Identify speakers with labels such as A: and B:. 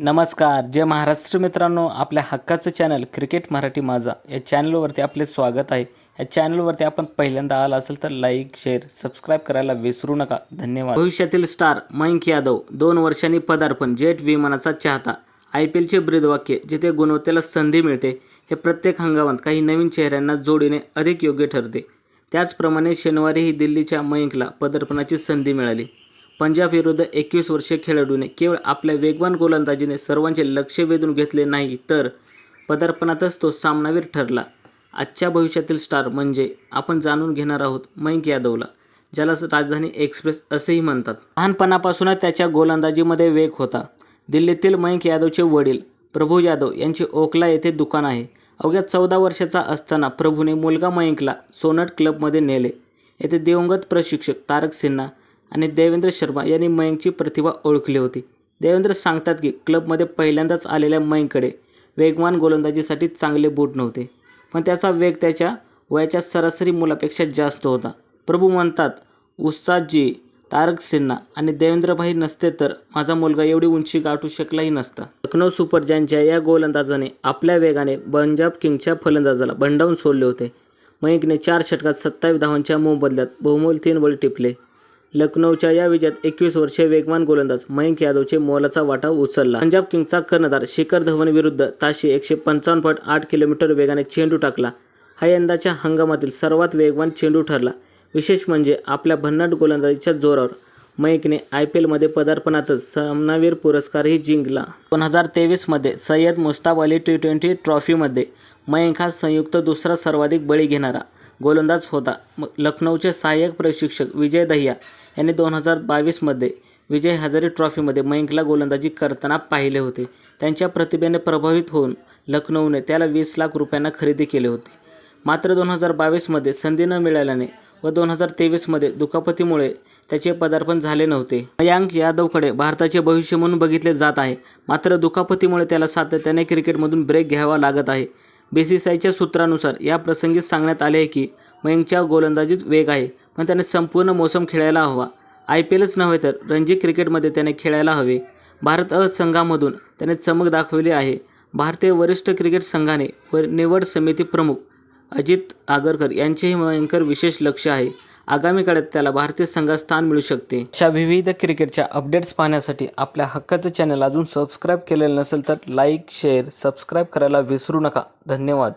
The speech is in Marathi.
A: नमस्कार. जय महाराष्ट्र मित्रांनो आपल्या हक्काचं चॅनल क्रिकेट मराठी माझा. या चॅनलवरती आपले स्वागत आहे. या चॅनलवरती आपण पहिल्यांदा आला असेल तर लाईक शेअर सबस्क्राईब करायला विसरू नका. धन्यवाद. भविष्यातील स्टार मयंक यादव दोन वर्षांनी पदार्पण जेट विमानाचा चाहता आय पी एलचे ब्रीदवाक्य जिथे गुणवत्तेला संधी मिळते हे प्रत्येक हंगामात काही नवीन चेहऱ्यांना जोडीने अधिक योग्य ठरते. त्याचप्रमाणे शनिवारीही दिल्लीच्या मयंकला पदार्पणाची संधी मिळाली. पंजाब विरुद्ध एकवीस वर्षीय खेळाडूने केवळ आपल्या वेगवान गोलंदाजीने सर्वांचे लक्ष वेधून घेतले नाही तर पदार्पणातच तो सामनावीर ठरला. आजच्या भविष्यातील स्टार म्हणजे आपण जाणून घेणार आहोत मयंक यादवला ज्याला राजधानी एक्सप्रेस असेही म्हणतात. लहानपणापासूनच त्याच्या गोलंदाजीमध्ये वेग होता. दिल्लीतील मयंक यादवचे वडील प्रभू यादव यांचे ओखला येथे दुकान आहे. अवघ्या चौदा वर्षाचा असताना प्रभूने मुलगा मयंकला सोनट क्लबमध्ये नेले. येथे दिवंगत प्रशिक्षक तारक सिन्हा आणि देवेंद्र शर्मा यांनी मयंकची प्रतिभा ओळखली होती. देवेंद्र सांगतात की क्लबमध्ये पहिल्यांदाच आलेल्या मयंककडे वेगवान गोलंदाजीसाठी चांगले बूट नव्हते. पण त्याचा वेग त्याच्या वयाच्या सरासरी मुलापेक्षा जास्त होता. प्रभू म्हणतात उस्तादजी तारक सिन्हा आणि देवेंद्रभाई नसते तर माझा मुलगा एवढी उंची गाठू शकलाही नसता. लखनौ सुपर जायंटच्या या गोलंदाजाने आपल्या वेगाने पंजाब किंगच्या फलंदाजाला भंडावून सोडले होते. मयंकने चार षटकात सत्तावीस धावांच्या मोबदल्यात बहुमोल तीन बळी टिपले. लखनौच्या या विजयात एकवीस वर्षीय वेगवान गोलंदाज मयंक यादवचे मोलाचा वाटा उचलला. पंजाब किंगचा कर्णधार शिखर धवन विरुद्ध ताशी एकशे पंचावन्न पॉईंट आठ किलोमीटर वेगाने चेंडू टाकला. हा यंदाच्या हंगामातील सर्वात वेगवान चेंडू ठरला. विशेष म्हणजे आपल्या भन्नाट गोलंदाजीच्या जोरावर मयंकने आय पी एलमध्ये पदार्पणातच सामनावीर पुरस्कारही जिंकला. दोन हजार तेवीसमध्ये सय्यद मुस्ताब अली टी ट्वेंटी ट्रॉफीमध्ये मयंक हा संयुक्त दुसरा सर्वाधिक बळी घेणारा. गोलंदाज होता. म लखनौचे सहाय्यक प्रशिक्षक विजय दहिया यांनी दोन हजार बावीसमध्ये विजय हजारे ट्रॉफीमध्ये मयंकला गोलंदाजी करताना पाहिले होते. त्यांच्या प्रतिभेने प्रभावित होऊन लखनौने त्याला वीस लाख रुपयांना खरेदी केले होते. मात्र दोन हजार बावीसमध्ये संधी न मिळाल्याने व दोन हजार तेवीसमध्ये दुखापतीमुळे त्याचे पदार्पण झाले नव्हते. मयांक यादवकडे भारताचे भविष्य म्हणून बघितले जात आहे. मात्र दुखापतीमुळे त्याला सातत्याने क्रिकेटमधून ब्रेक घ्यावा लागत आहे. बी सी सी आयच्या सूत्रानुसार या प्रसंगीत सांगण्यात आले आहे की मयंकच्या गोलंदाजीत वेग आहे पण त्याने संपूर्ण मोसम खेळायला हवा. आय पी एलच नव्हे तर रणजी क्रिकेटमध्ये त्याने खेळायला हवे. भारत अ संघामधून त्याने चमक दाखवली आहे. भारतीय वरिष्ठ क्रिकेट संघाने व निवड समिती प्रमुख अजित आगरकर यांचेही मयंकर विशेष लक्ष आहे. आगामी काळात त्याला भारतीय संघात स्थान मिळू शकते. अशा विविध क्रिकेटच्या अपडेट्स पाहण्यासाठी आपल्या हक्काचं चॅनल अजून सबस्क्राईब केलेलं नसेल तर लाईक शेअर सबस्क्राईब करायला विसरू नका. धन्यवाद.